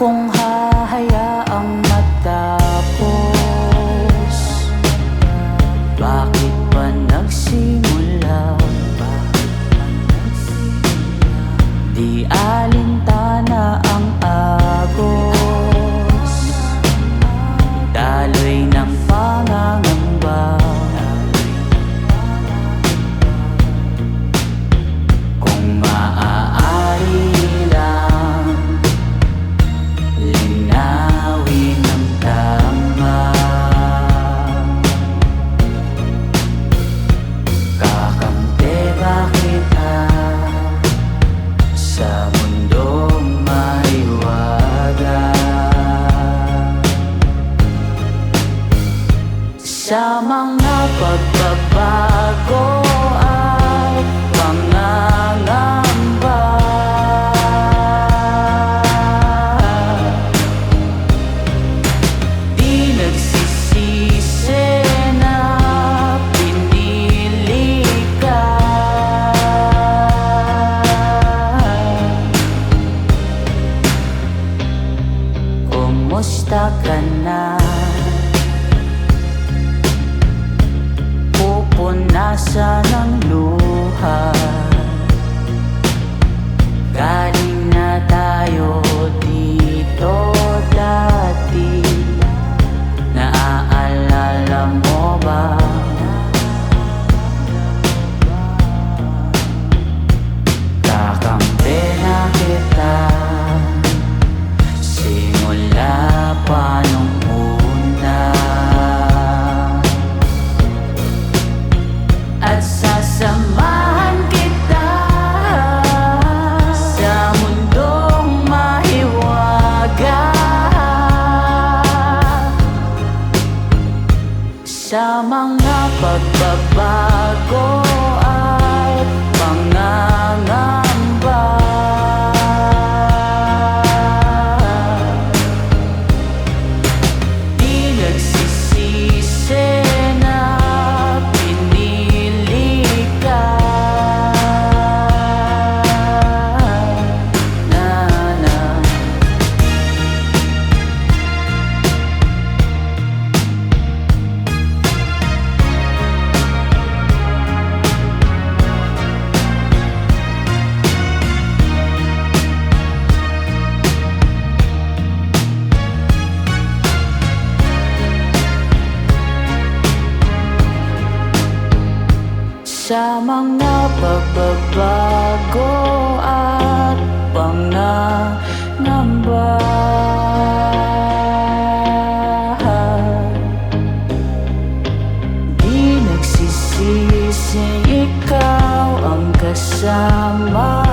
kung hahayaang matapos Bakit pa nagsimula? Bakit pa nagsimula? Di alintang Sa mga pagbabago at pangangamba Di nagsisisi na pinili ka Kumusta ka na? Pupunasan ng luha Sa mga pagbabago at pangangamba Samang napagbabago at panganamba Di nagsisisi ikaw ang kasama.